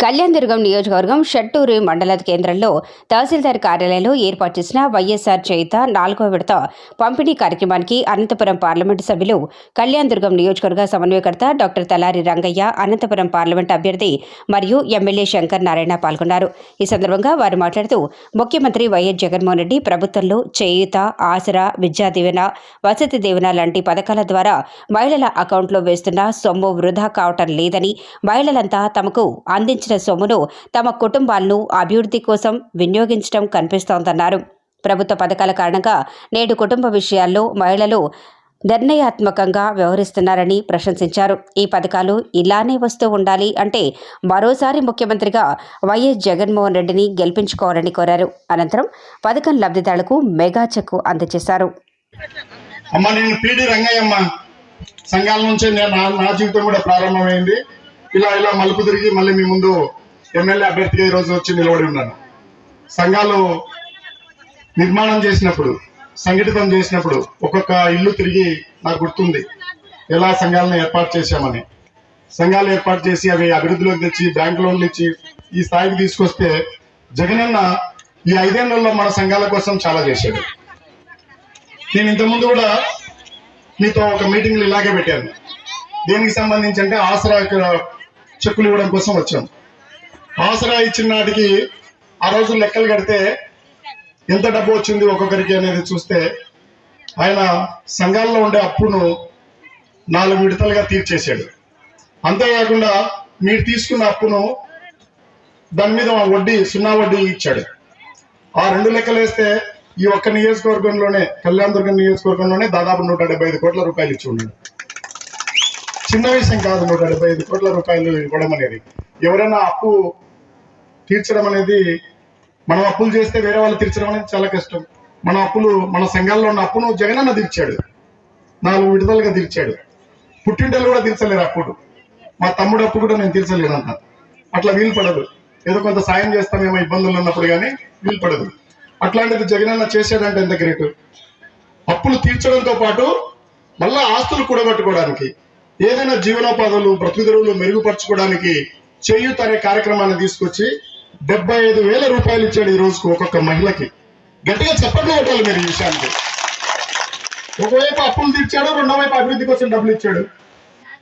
కళ్యాణదుర్గం నియోజకవర్గం షట్టూరు మండల కేంద్రంలో తహసీల్దార్ కార్యాలయంలో ఏర్పాటు చేసిన వైఎస్ఆర్ చేత నాలుగో విడత పంపిణీ కార్యక్రమానికి అనంతపురం పార్లమెంటు సభ్యులు కళ్యాణ్ దుర్గం నియోజకవర్గ సమన్వయకర్త డాక్టర్ తలారి రంగయ్య అనంతపురం పార్లమెంట్ అభ్యర్థి మరియు ఎమ్మెల్యే శంకర్ నారాయణ పాల్గొన్నారు. ఈ సందర్భంగా వారు మాట్లాడుతూ ముఖ్యమంత్రి వైఎస్ జగన్మోహన్ రెడ్డి ప్రభుత్వంలో చేయుత ఆసరా విద్యా దీవెన వసతి దీవెన లాంటి పథకాల ద్వారా మహిళల అకౌంట్లో వేస్తున్న సొమ్ము వృధా కావటం లేదని మహిళలంతా తమకు అందించిన సొమ్మును తమ కుటుంబాలను అభివృద్ధి కోసం వినియోగించడం కనిపిస్తోందన్నారు. ప్రభుత్వ పథకాల కారణంగా నేడు కుటుంబ విషయాల్లో మహిళలు నిర్ణయాత్మకంగా వ్యవహరిస్తున్నారని ప్రశంసించారు. ఈ పథకాలు ఇలానే వస్తూ ఉండాలి అంటే మరోసారి ముఖ్యమంత్రిగా వైఎస్ జగన్మోహన్ రెడ్డిని గెలిపించుకోవాలని కోరారు. అనంతరం పథకం లబ్ధిదారులకు మెగా చెక్కు అందజేశారు. అమ్మ నేను పీడి రంగయ్యమ్మ సంఘాల నుంచి నేను నా జీవితం కూడా ప్రారంభమైంది. ఇలా ఇలా మలుపు తిరిగి మళ్ళీ మీ ముందు ఎమ్మెల్యే అభ్యర్థిగా ఈ రోజు వచ్చి నిలబడి ఉన్నాను. సంఘాలు నిర్మాణం చేసినప్పుడు సంఘటితం చేసినప్పుడు ఒక్కొక్క ఇల్లు తిరిగి నాకు గుర్తుంది. ఎలా సంఘాలను ఏర్పాటు చేశామని. సంఘాలు ఏర్పాటు చేసి అవి అభివృద్ధిలోకి తెచ్చి బ్యాంక్ లోన్లు ఇచ్చి ఈ స్థాయికి తీసుకొస్తే జగనన్న ఈ ఐదేళ్ళలో మన సంఘాల కోసం చాలా చేశాడు. నేను ఇంతకుముందు కూడా మీతో ఒక మీటింగ్లు ఇలాగే పెట్టాను. దేనికి సంబంధించి అంటే ఆసరా చెక్కులు ఇవ్వడం కోసం వచ్చాం. ఆసరా ఇచ్చిన నాటికి ఆ రోజు లెక్కలు కడితే ఎంత డబ్బు వచ్చింది ఒక్కొక్కరికి అనేది చూస్తే ఆయన సంఘాల్లో ఉండే అప్పును నాలుగు విడతలుగా తీర్చేశాడు. అంతేకాకుండా మీరు తీసుకున్న అప్పును దాని మీద వడ్డీ సున్నా వడ్డీ ఇచ్చాడు. ఆ రెండు లెక్కలు వేస్తే ఈ ఒక్క నియోజకవర్గంలోనే కళ్యాణదుర్గం నియోజకవర్గంలోనే దాదాపు నూట ఐదు కోట్ల రూపాయలు ఇచ్చి ఉన్నాడు. చిన్న విషయం కాదు నూట డెబ్బై ఐదు కోట్ల రూపాయలు ఇవ్వడం అనేది. ఎవరైనా అప్పు తీర్చడం అనేది మనం అప్పులు చేస్తే వేరే వాళ్ళు తీర్చడం అనేది చాలా కష్టం. మన అప్పులు మన సంఘాల్లో ఉన్న అప్పును జగనన్న తీర్చాడు. నాలుగు విడుదలుగా తీర్చాడు. పుట్టింటలు కూడా తీర్చలేరు అప్పుడు. మా తమ్ముడు అప్పు కూడా నేను తీర్చలేనంట అట్లా వీలు పడదు. ఏదో కొంత సాయం చేస్తామేమో ఇబ్బందులు ఉన్నప్పుడు కానీ వీలు పడదు. అట్లాంటిది జగనన్న చేశాడంటే ఎంత గ్రేట్? అప్పులు తీర్చడంతో పాటు మళ్ళా ఆస్తులు కూడబట్టుకోవడానికి ఏదైనా జీవనోపాధులు బ్రతుకుదెరువులు మెరుగుపరచుకోవడానికి చేయూత్ అనే కార్యక్రమాన్ని తీసుకొచ్చి డెబ్బై ఐదు వేల రూపాయలు ఇచ్చాడు ఈ రోజుకు ఒక్కొక్క మహిళకి. గట్టిగా చెప్పండి కొట్టాలి మీరు ఈ విషయానికి. ఒకవైపు అప్పులు తీర్చాడు రెండో వైపు అభివృద్ధి కోసం డబ్బులు ఇచ్చాడు.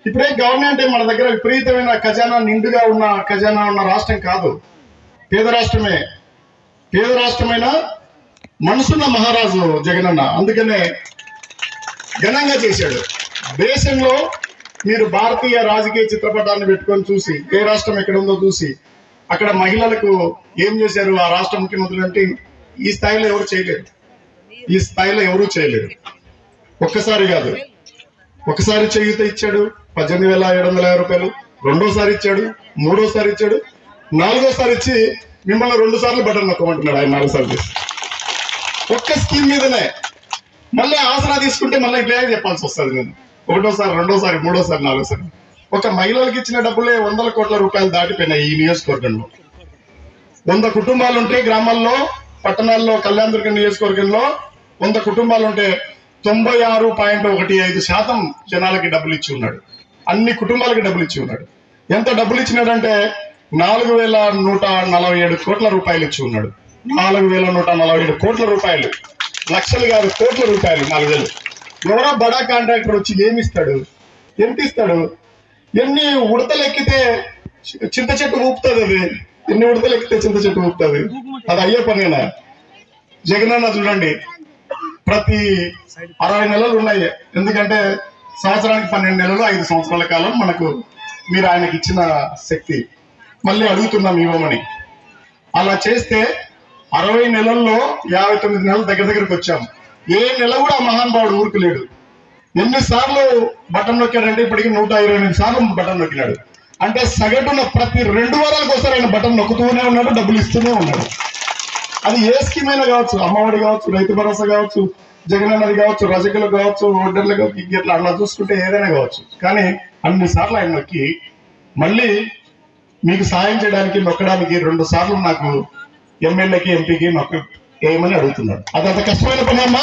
ఇప్పుడే గవర్నమెంట్ మన దగ్గర విపరీతమైన ఖజానా నిండుగా ఉన్న ఖజానా ఉన్న రాష్ట్రం కాదు. పేద రాష్ట్రమే. పేద రాష్ట్రమైన మనసున్న మహారాజు జగనన్న అందుకనే ఘనంగా చేశాడు. దేశంలో మీరు భారతీయ రాజకీయ చిత్రపటాన్ని పెట్టుకొని చూసి ఏ రాష్ట్రం ఎక్కడ ఉందో చూసి అక్కడ మహిళలకు ఏం చేశారు ఆ రాష్ట్ర ముఖ్యమంత్రులు అంటే ఈ స్థాయిలో ఎవరు చేయలేరు ఈ స్థాయిలో ఎవరూ చేయలేరు ఒక్కసారి కాదు. ఒకసారి చేయూత ఇచ్చాడు పద్దెనిమిది వేల ఏడు వందల యాభై రూపాయలు. రెండోసారి ఇచ్చాడు మూడోసారి ఇచ్చాడు. నాలుగోసారి ఇచ్చి మిమ్మల్ని రెండు సార్లు బటన్ నొక్కమంటున్నాడు ఆయన నాలుగు సార్లు చేసి. ఒక్క స్కీమ్ మీదనే. మళ్ళీ ఆసరా తీసుకుంటే మళ్ళీ ఇట్లా చెప్పాల్సి వస్తుంది. నేను ఒకటోసారి రెండోసారి మూడోసారి నాలుగోసారి. ఒక మహిళలకు ఇచ్చిన డబ్బులే వందల కోట్ల రూపాయలు దాటిపోయినాయి ఈ నియోజకవర్గంలో. వంద కుటుంబాలు ఉంటే గ్రామాల్లో పట్టణాల్లో కళ్యాణదుర్గం నియోజకవర్గంలో వంద కుటుంబాలు ఉంటే తొంభై ఆరు పాయింట్ ఒకటి ఐదు శాతం జనాలకి డబ్బులు ఇచ్చి ఉన్నాడు. అన్ని కుటుంబాలకి డబ్బులు ఇచ్చి ఉన్నాడు. ఎంత డబ్బులు ఇచ్చినాడంటే నాలుగు వేల నూట నలభై ఏడు కోట్ల రూపాయలు ఇచ్చి ఉన్నాడు. నాలుగు వేల నూట నలభై ఏడు కోట్ల రూపాయలు. లక్షలు కాదు కోట్ల రూపాయలు నాలుగు వేలు. ఎవరో బడా కాంట్రాక్టర్ వచ్చి ఏమిస్తాడు? ఎంత ఇస్తాడు ఎన్ని ఉడతలు ఎక్కితే చింత చెట్టు ఊపుతుంది అది. ఎన్ని ఉడతలు ఎక్కితే చింత చెట్టు ఊపుతుంది? అది అయ్యే పనేనా? జగనన్న చూడండి ప్రతి అరవై నెలలు ఉన్నాయి. ఎందుకంటే సంవత్సరానికి పన్నెండు నెలలు ఐదు సంవత్సరాల కాలం మనకు మీరు ఆయనకి ఇచ్చిన శక్తి. మళ్ళీ అడుగుతున్నాం ఇవ్వమని. అలా చేస్తే అరవై నెలల్లో యాభై తొమ్మిది నెలలు దగ్గర దగ్గరకు వచ్చాము ఏ నెల కూడా మహానుభావుడు ఊరుకులేడు. ఎన్నిసార్లు బటన్ నొక్కాడంటే ఇప్పటికి నూట ఇరవై ఎనిమిది సార్లు బటన్ నొక్కినాడు. అంటే సగటున ప్రతి రెండు వారాలకు ఒకసారి ఆయన బటన్ నొక్కుతూనే ఉన్నాడు డబ్బులు ఇస్తూనే ఉన్నాడు. అది ఏ స్కీమ్ అయినా కావచ్చు అమ్మఒడి కావచ్చు రైతు భరోసా కావచ్చు జగనన్నది కావచ్చు రజకులు కావచ్చు ఓటర్లు కావచ్చు ఇట్లా అలా చూసుకుంటే ఏదైనా కావచ్చు. కానీ అన్ని సార్లు ఆయన నొక్కి మళ్ళీ మీకు సాయం చేయడానికి నొక్కడానికి రెండు సార్లు నాకు ఎమ్మెల్యేకి ఎంపీకి నొక్క వేయమని అడుగుతున్నాడు అదంత కష్టమైన పని అమ్మా.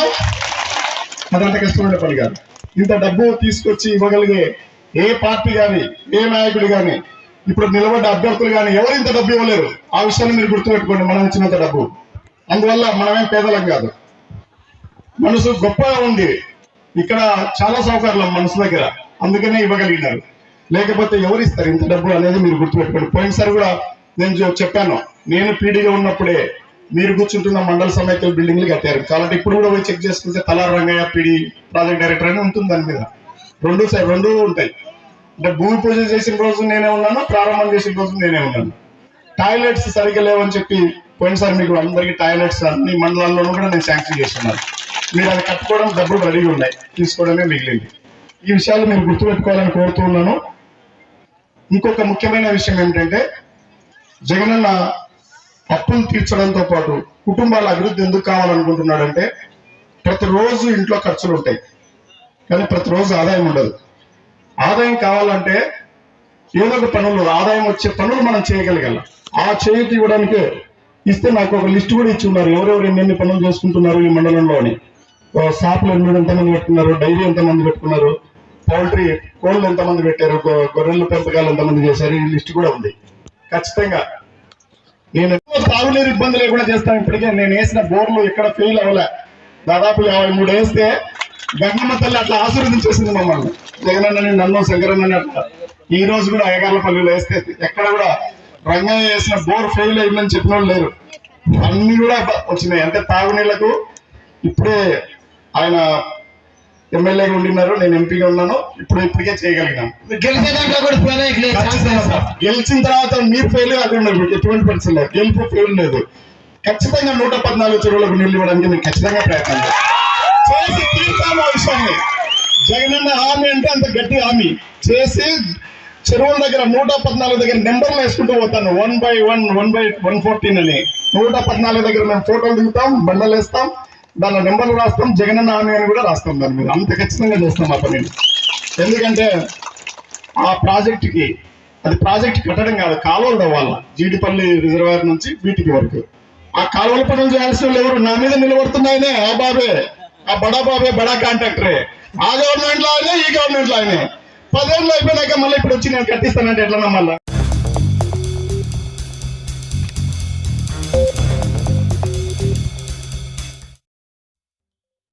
అదంత కష్టమైన పని కాదు. ఇంత డబ్బు తీసుకొచ్చి ఇవ్వగలిగే ఏ పార్టీ కానీ ఏ నాయకుడు కానీ ఇప్పుడు నిలబడ్డ అభ్యర్థులు కానీ ఎవరు ఇంత డబ్బు ఇవ్వలేరు? ఆ విషయాన్ని మీరు గుర్తుపెట్టుకోండి మనం ఇచ్చినంత డబ్బు. అందువల్ల మనమేం పేదలం కాదు. మనసు గొప్పగా ఉంది. ఇక్కడ చాలా సౌకర్యం మనసు దగ్గర. అందుకనే ఇవ్వగలిగినారు. లేకపోతే ఎవరు ఇస్తారు ఇంత డబ్బు అనేది మీరు గుర్తుపెట్టుకోండి. పోయినసారి కూడా నేను చెప్పాను. నేను పీడీగా ఉన్నప్పుడే మీరు కూర్చుంటున్న మండల సమైక్యల బిల్డింగ్లు కట్టారు. కాబట్టి ఇప్పుడు కూడా పోయి చెక్ చేసుకుంటే Talari Rangaiah PD project director అని ఉంటుంది దాని మీద. రెండు రెండు ఉంటాయి. అంటే భూమి పూజ చేసిన రోజు నేనే ఉన్నాను ప్రారంభం చేసిన రోజు నేనే ఉన్నాను. టాయిలెట్స్ సరిగ్గా లేవని చెప్పి పోయినసారి మీకు అందరికీ టాయిలెట్స్ అన్ని మండలాల్లో కూడా నేను శాంక్షన్ చేస్తున్నాను. మీరు అది కట్టుకోవడం డబ్బులు రెడీగా ఉన్నాయి. తీసుకోవడమే మిగిలింది. ఈ విషయాలు మీరు గుర్తుపెట్టుకోవాలని కోరుతూ ఉన్నాను. ఇంకొక ముఖ్యమైన విషయం ఏమిటంటే జగనన్న అప్పులు తీర్చడంతో పాటు కుటుంబాల అభివృద్ధి ఎందుకు కావాలనుకుంటున్నాడంటే ప్రతిరోజు ఇంట్లో ఖర్చులు ఉంటాయి. కానీ ప్రతిరోజు ఆదాయం ఉండదు. ఆదాయం కావాలంటే ఏదో ఒక పనులు ఆదాయం వచ్చే పనులు మనం చేయగలగాల. ఆ చేతి ఇవ్వడానికి ఇస్తే నాకు ఒక లిస్ట్ కూడా ఇచ్చి ఉన్నారు. ఎవరెవరు ఎన్నెన్ని పనులు చేసుకుంటున్నారు ఈ మండలంలో అని. షాపులు ఎన్ని ఎంతమంది పెట్టుకున్నారు డైరీ ఎంతమంది పెట్టుకున్నారు పౌల్ట్రీ కోళ్ళు ఎంతమంది పెట్టారు గొర్రెల పెంపకాలు ఎంతమంది చేశారు ఈ లిస్ట్ కూడా ఉంది. ఖచ్చితంగా నేను తాగునీరు ఇబ్బంది లేకుండా చేస్తాను ఇప్పటికే. నేను వేసిన బోర్లు ఎక్కడ ఫెయిల్ అవ్వలే. దాదాపు యాభై మూడు వేస్తే గంగమ్మ తల్లి అట్లా ఆశీర్వదించేసింది మమ్మల్ని. జగనన్నని నన్ను శంకరన్నని అట్లా. ఈ రోజు కూడా అయ్యగార్లపల్లిలో వేస్తే ఎక్కడ కూడా రంగయ్య వేసిన బోర్ ఫెయిల్ అయిందని చెప్పిన లేరు. అన్ని కూడా వచ్చినాయి. అంటే తాగునీళ్ళకు ఇప్పుడే ఆయన ఎమ్మెల్యేగా ఉండినారు నేను ఎంపీగా ఉన్నాను ఇప్పుడు ఇప్పటికే చేయగలిగినాను సార్. గెలిచిన తర్వాత మీరు ఫెయిల్ ఉండదు ఎటువంటి పరిస్థితి లేదు. గెలుపు ఫెయిల్ లేదు. ఖచ్చితంగా నూట పద్నాలుగు చెరువులకు నీళ్ళు ఇవ్వడానికి మేము ఖచ్చితంగా ప్రయత్నం. చేసి తీర్తాము ఆ విషయాన్ని. జగనన్న హామీ అంటే అంత గట్టి హామీ. చేసి చెరువుల దగ్గర నూట పద్నాలుగు దగ్గర నెంబర్లు వేసుకుంటూ పోతాను. One by one one by one fourteen అని. నూట పద్నాలుగు దగ్గర మేము ఫోటోలు దిగుతాం బండలు వేస్తాం. దానిలో నెంబర్లు రాస్తాం జగనన్న హామీ అని కూడా రాస్తాం దాని మీద. అంత ఖచ్చితంగా చేస్తాం ఆ పనిని. ఎందుకంటే ఆ ప్రాజెక్ట్కి అది ప్రాజెక్ట్ కట్టడం కాదు కాలువలు తవ్వాల జీడిపల్లి రిజర్వాయర్ నుంచి వీటికి వరకు. ఆ కాలువల పనులు చేయాల్సిన వాళ్ళు ఎవరు? నా మీద నిలబడుతున్నాయనే ఆ బాబే. ఆ బడా బాబే బడా కాంట్రాక్టరే. ఆ గవర్నమెంట్లో ఆయనే ఈ గవర్నమెంట్లో ఆయనే. పదేళ్ళు అయిపోయినాక మళ్ళీ ఇప్పుడు వచ్చి నేను కట్టిస్తానంటే ఎట్లా నమ్మాలా?